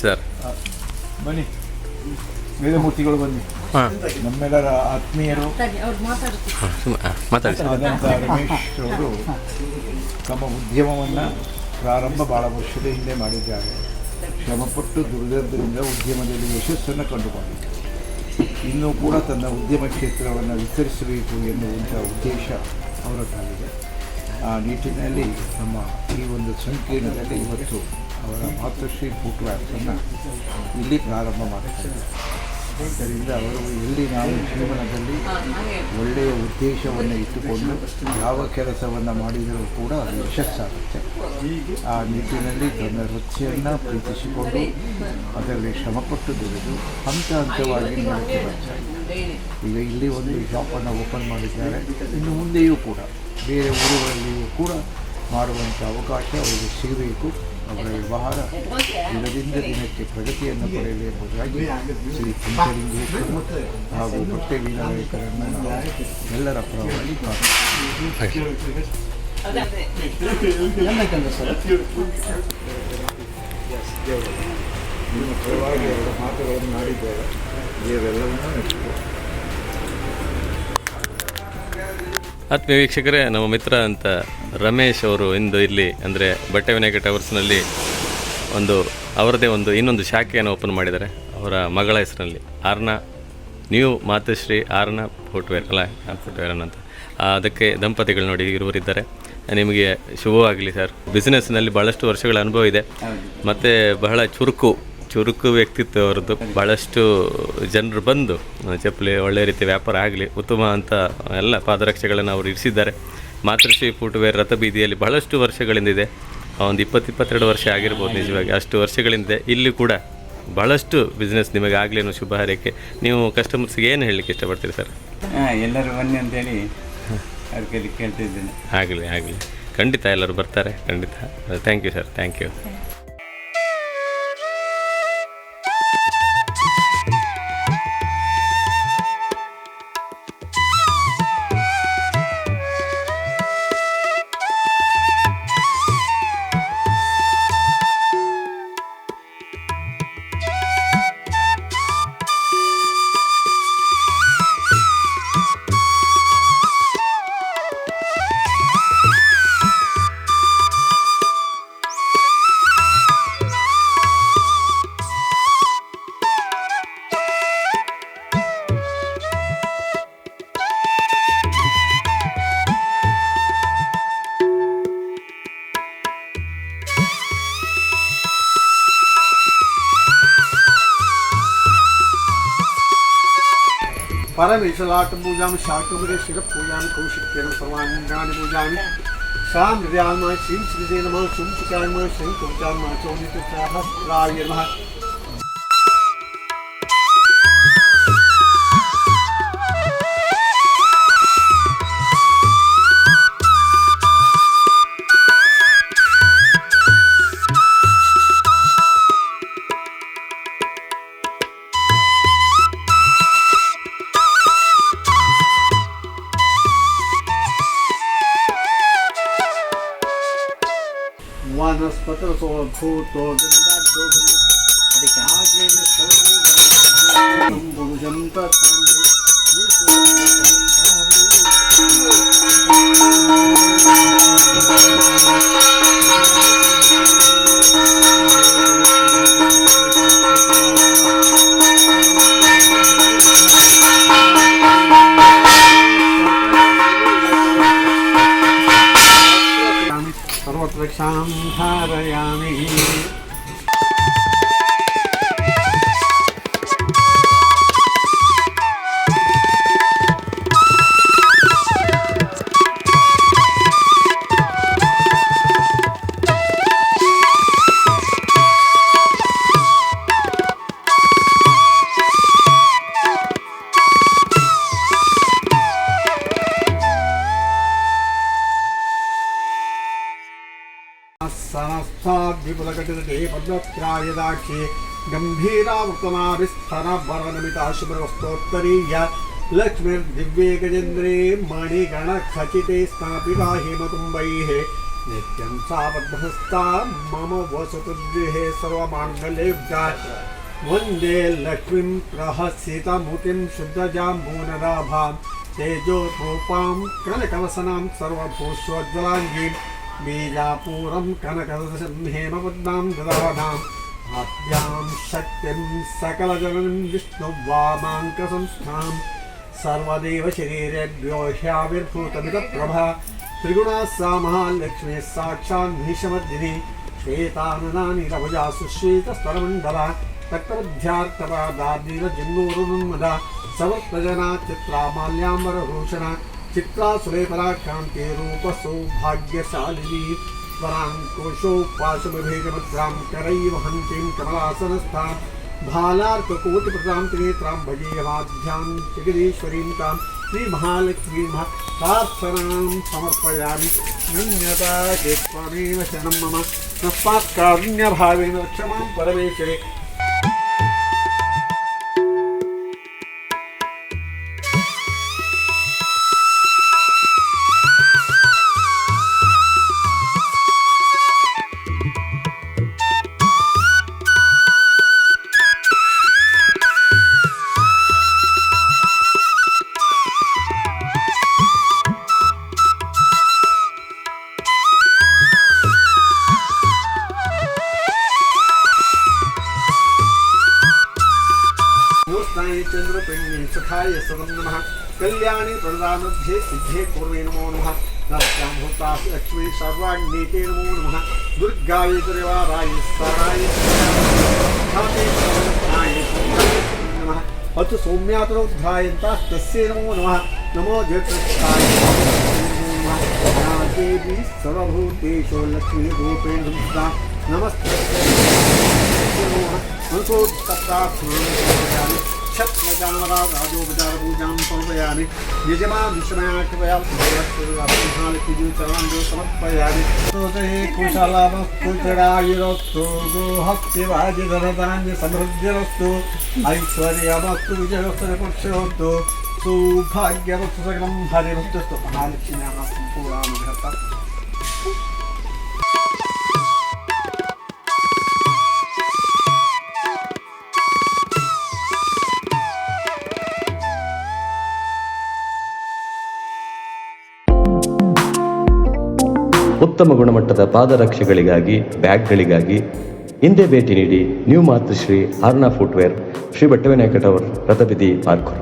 Sir ಬನ್ನಿ. ವೇದಮೂರ್ತಿಗಳು ಬನ್ನಿ. ಹಾಂ. ನಮ್ಮೆಲ್ಲರ ಆತ್ಮೀಯರು. ಮಾತಾಡಿ. ಸರ್ ಆದಂಥ ರಮೇಶ್ ಅವರು ತಮ್ಮ ಉದ್ಯಮವನ್ನು ಪ್ರಾರಂಭ ಭಾಳ ವರ್ಷದ ಹಿಂದೆ ಮಾಡಿದ್ದಾರೆ. ಶ್ರಮಪಟ್ಟು ದುರ್ಗದಿಂದ ಉದ್ಯಮದಲ್ಲಿ ಯಶಸ್ಸನ್ನು ಕಂಡುಕೊಂಡಿದ್ದಾರೆ. ಇನ್ನೂ ಕೂಡ ತನ್ನ ಉದ್ಯಮ ಕ್ಷೇತ್ರವನ್ನು ವಿಸ್ತರಿಸಬೇಕು ಎನ್ನುವಂಥ ಉದ್ದೇಶ ಅವರದ್ದಾಗಿದೆ ಆ ನಿಟ್ಟಿನಲ್ಲಿ ನಮ್ಮ ಈ ಒಂದು ಸಂಕೀರ್ಣದಲ್ಲಿ ಇವತ್ತು ಅವರ ಮಾತೃಶ್ರೀ ಫುಟ್ ವ್ಯಾಪ್ಸನ್ನು ಇಲ್ಲಿ ಪ್ರಾರಂಭ ಮಾಡ್ತಾರೆ. ಆದ್ದರಿಂದ ಅವರು ಎಲ್ಲಿ ನಾವು ಜೀವನದಲ್ಲಿ ಒಳ್ಳೆಯ ಉದ್ದೇಶವನ್ನು ಇಟ್ಟುಕೊಂಡು ಯಾವ ಕೆಲಸವನ್ನು ಮಾಡಿದರೂ ಕೂಡ ಯಶಸ್ಸಾಗುತ್ತೆ. ಆ ನಿಟ್ಟಿನಲ್ಲಿ ತನ್ನ ವೃತ್ತಿಯನ್ನು ಪ್ರೀತಿಸಿಕೊಂಡು ಅದರಲ್ಲಿ ಶ್ರಮಪಟ್ಟು ದುಡಿದು ಹಂತ ಹಂತವಾಗಿ ನಡೆಸಿ ಈಗ ಇಲ್ಲಿ ಒಂದು ಶಾಪನ್ನು ಓಪನ್ ಮಾಡಿದ್ದಾರೆ. ಇನ್ನು ಮುಂದೆಯೂ ಕೂಡ ಬೇರೆ ಊರುಗಳಲ್ಲಿಯೂ ಕೂಡ ಮಾಡುವಂಥ ಅವಕಾಶ ಅವರಿಗೆ ಸಿಗಬೇಕು. ಅವರ ವ್ಯವಹಾರ ದಿನದಿಂದ ದಿನಕ್ಕೆ ಪ್ರಗತಿಯನ್ನು ಪಡೆಯಬೇಕಾಗಿ ಶ್ರೀ ಪಂಚಲಿಂಗೇಶ್ವರ ಹಾಗೂ ಬಟ್ಟೆ ವೀರನಾಯಕರನ್ನು ನಾವು ಎಲ್ಲರ ಪರವಾಗಿ. ನಿಮ್ಮ ಪರವಾಗಿ ಎರಡು ಮಾತುಗಳನ್ನು ಆಡಿದ್ದೇವೆ ಇವೆಲ್ಲವನ್ನೂ ಆತ್ಮೀಯ ವೀಕ್ಷಕರೇ ನಮ್ಮ ಮಿತ್ರ ಅಂತ ರಮೇಶ್ ಅವರು ಇಂದು ಇಲ್ಲಿ ಅಂದರೆ ಬಟ್ಟೆ ವಿನಾಯಕ ಟವರ್ಸ್ನಲ್ಲಿ ಒಂದು ಅವರದೇ ಒಂದು ಇನ್ನೊಂದು ಶಾಖೆಯನ್ನು ಓಪನ್ ಮಾಡಿದ್ದಾರೆ. ಅವರ ಮಗಳ ಹೆಸರಿನಲ್ಲಿ ಆರ್ನ ನ್ಯೂ ಮಾತುಶ್ರೀ ಆರ್ನ ಫುಟ್ವೇರ್ ಅಲ್ಲ ಫುಟ್ವೇರ್ ಅಂತ. ಅದಕ್ಕೆ ದಂಪತಿಗಳು ನೋಡಿ ಇರುವರಿದ್ದಾರೆ. ನಿಮಗೆ ಶುಭವಾಗಲಿ ಸರ್. ಬಿಸ್ನೆಸ್ನಲ್ಲಿ ಭಾಳಷ್ಟು ವರ್ಷಗಳ ಅನುಭವ ಇದೆ. ಮತ್ತು ಬಹಳ ಚುರುಕು ಚುರುಕು ವ್ಯಕ್ತಿತ್ವ ಅವರದ್ದು ಭಾಳಷ್ಟು ಜನರು ಬಂದು ಚಪ್ಪಲಿ ಒಳ್ಳೆ ರೀತಿ ವ್ಯಾಪಾರ ಆಗಲಿ ಉತ್ತಮ ಅಂತ ಎಲ್ಲ ಪಾದರಕ್ಷೆಗಳನ್ನು ಅವರು ಇರಿಸಿದ್ದಾರೆ. ಮಾತೃಶ್ರೀ ಫುಟ್ವೇರ್ ರಥಬೀದಿಯಲ್ಲಿ ಬಹಳಷ್ಟು ವರ್ಷಗಳಿಂದ ಇದೆ. ಒಂದು ಇಪ್ಪತ್ತು ಇಪ್ಪತ್ತೆರಡು ವರ್ಷ ಆಗಿರ್ಬೋದು ನಿಜವಾಗಿ ಅಷ್ಟು ವರ್ಷಗಳಿಂದ ಇಲ್ಲಿ ಕೂಡ ಭಾಳಷ್ಟು ಬಿಸ್ನೆಸ್ ನಿಮಗೆ ಆಗಲಿ ಅನ್ನೋ ಶುಭ ಹಾರೈಕೆ. ನೀವು ಕಸ್ಟಮರ್ಸ್ಗೆ ಏನು ಹೇಳಲಿಕ್ಕೆ ಇಷ್ಟಪಡ್ತೀರಿ ಸರ್? ಹಾಂ ಎಲ್ಲರೂ ಬನ್ನಿ ಅಂತೇಳಿ ಕೇಳ್ತಿದ್ದೇನೆ ಆಗಲಿ ಆಗಲಿ. ಖಂಡಿತ ಎಲ್ಲರೂ ಬರ್ತಾರೆ ಖಂಡಿತ. Thank you sir thank you परमेशलाटपूजां शाकमुरेश्वरपूजां कौशिक्येन सर्वाङ्गानि पूजामि। सा मृद्यान्मा श्रीं श्रीदे नमः शुंचिकान्मा शङ्कुचान्मा चौनितसहस्राय नमः। वनस्पतों भूतो आगे पुरुषं तथा सर्वत्र क्षां धारयामि सनस्थाद्विपुलकटितटे पद्मत्रायदाक्षे गम्भीरावृतनाभिस्थनवरनमिता शुभ्रवस्तोत्तरीय लक्ष्मीर्दिव्ये गजेन्द्रे मणिगणखचिते स्थापिता हेमतुम्बैः नित्यं सावद्धस्ता मम वसतु गृहे सर्वमाङ्गल्ययुक्ता वन्दे लक्ष्मीं प्रहसितमुतिं शुद्धजाम्बूनराभां तेजोरूपां कनकवसनां सर्वभूष्वज्वलाङ्गीं बीजापूरं कनकदशं हेमपद्मां ददानाम् आद्यां शक्तिं सकलजनं विष्णुवामाङ्कसंस्थां सर्वदेवशरीरेभ्यो ह्याविर्भूतमितप्रभा त्रिगुणाः सा महालक्ष्मी साक्षान्निशमद्दिनी श्वेताननानिरभुजा सुश्वेतस्तरमण्डला तक्रध्यार्तपादा चित्रामाल्याम्बरभूषणा चित्रा पराक्रांते रूप सौभाग्यशालिनी परां कोशोपाशमभेदमद्रां करैव भालार्ककोटिप्रदां त्रिनेत्रां भजेयमाभ्यां जगदीश्वरीं तां समर्पयामि। चेत्त्वमेव शरणं मम तस्मात् रक्ष परमेश्वरे सुखाय सदं नमः। कल्याणे प्रदामध्ये सिद्धे पूर्वे नमो नमः। भूतासु लक्ष्मी सर्वाण्येते नमो नम। दुर्गाय त्रिवाराय साराय नमः। नमो नमः। नमो ज्योतिष्ठाय नमो नमः। या देवी सर्वभूतेषु लक्ष्मीरूपेण नमस्ते। अनुसोत्तप्तात्मानि क्षत्रजानवराजोपचारपूजां समर्पयामि यजमान् विषमया कृपया महालक्ष्मीचरणां समर्पयामि कुशलमस्तु जडायुरस्तु गोहस्तिवाजिधनधान्य समृद्धिरस्तु ऐश्वर्यमस्तु विजयस्तु पुरुषोस्तु सौभाग्यमस्तु सकलं हरिभक्तस्तु महालक्ष्म्याः सम्पूर्णानुग्रहः ಉತ್ತಮ ಗುಣಮಟ್ಟದ ಪಾದರಕ್ಷೆಗಳಿಗಾಗಿ, ಬ್ಯಾಗ್ಗಳಿಗಾಗಿ ಹಿಂದೆ ಭೇಟಿ ನೀಡಿ, ನ್ಯೂ ಮಾತೃಶ್ರೀ ಆರ್ನಾ ಫುಟ್ವೇರ್, ಶ್ರೀ ಬಟ್ಟವಿನಾಯಕಟವರ್ ರಥಬಿದಿ ಪಾರ್ಕೂರು.